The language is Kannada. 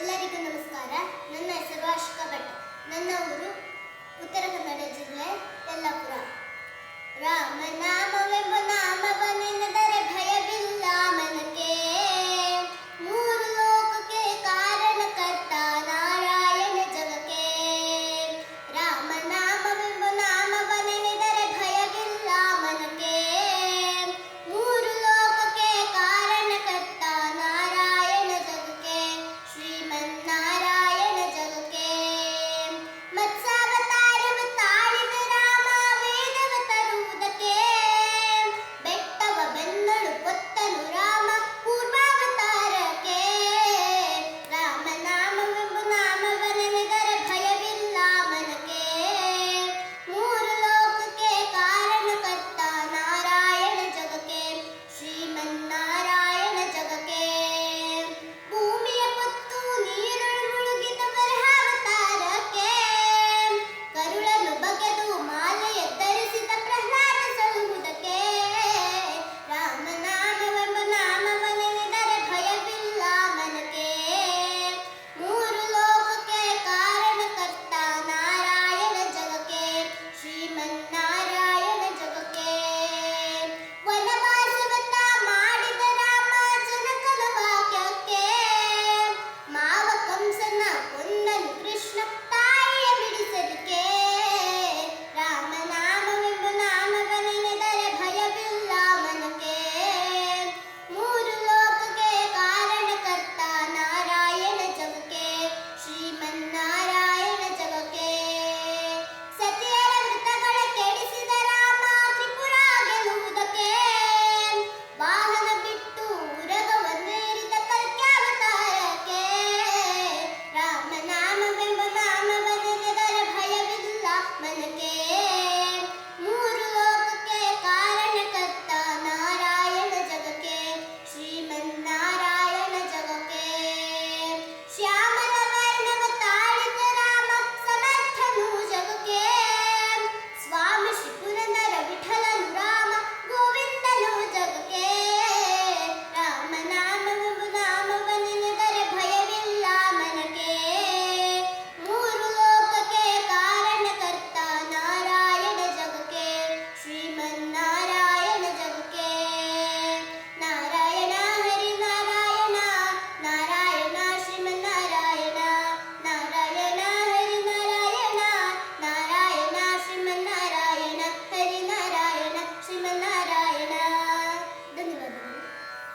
ಎಲ್ಲರಿಗೂ ನಮಸ್ಕಾರ. ನನ್ನ ಹೆಸರು ಅಶೋಕ ಭಟ್. ನನ್ನ ಊರು ಉತ್ತರ